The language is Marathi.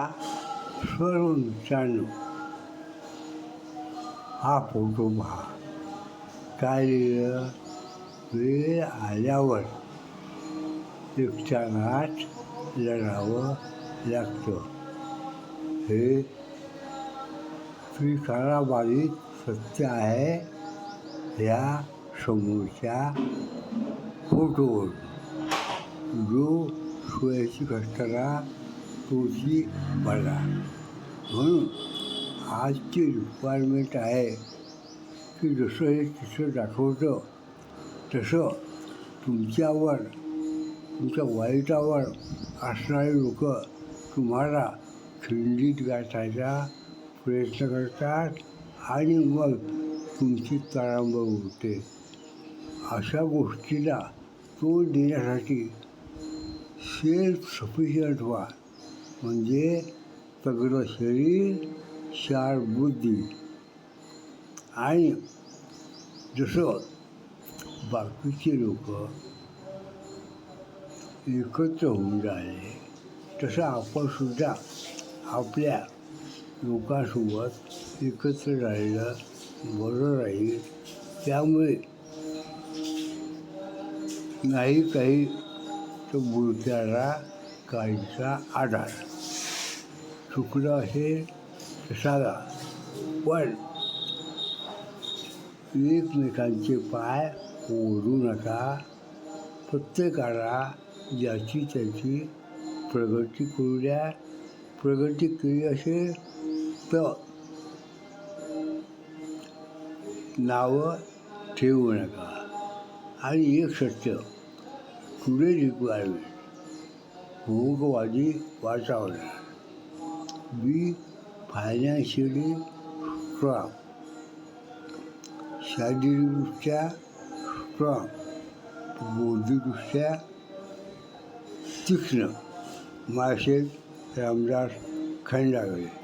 स्वरून मित्रांनो हा फोटो पहा. काय लिहिलं? वेळ आल्यावर एकट्यानाच लढावं लागतं. हे स्वीकाराबाधित सत्य आहे ह्या समोरच्या फोटोवर. जो सोयाची घटना तोची बघा म्हणून आजची रिक्वायरमेंट आहे की जसं हे चित्र दाखवतं तसं तुमच्यावर तुमच्या वाईटावर असणारे लोक तुम्हाला खिंडीत गाठायचा प्रयत्न करतात आणि मग तुमची तारांबळ उठते अशा गोष्टीला तो देण्यासाठी सेल्फ सफिशियंट व्हा. म्हणजे सगळं शरीर चार बुद्धी. आणि जसं बाकीचे लोक एकत्र होऊन राहिले तसं आपणसुद्धा आपल्या लोकांसोबत एकत्र राहिलं बरं राहील. त्यामुळे नाही काही तर बुडत्याला काहीचा आधार. चुकलं असेल तर सांगा पण एकमेकांचे पाय ओढू नका. प्रत्येकाला ज्याची त्याची प्रगती करू द्या. प्रगती केली असेल तर नावं ठेवू नका. आणि एक सत्य टुडे रिक्वायरमेंट भोगवादी वाचावणार bir paylaşırı from. Sadırıkça from. Bodurukça tıknı. Maşık Ramdar Kandagı'yı.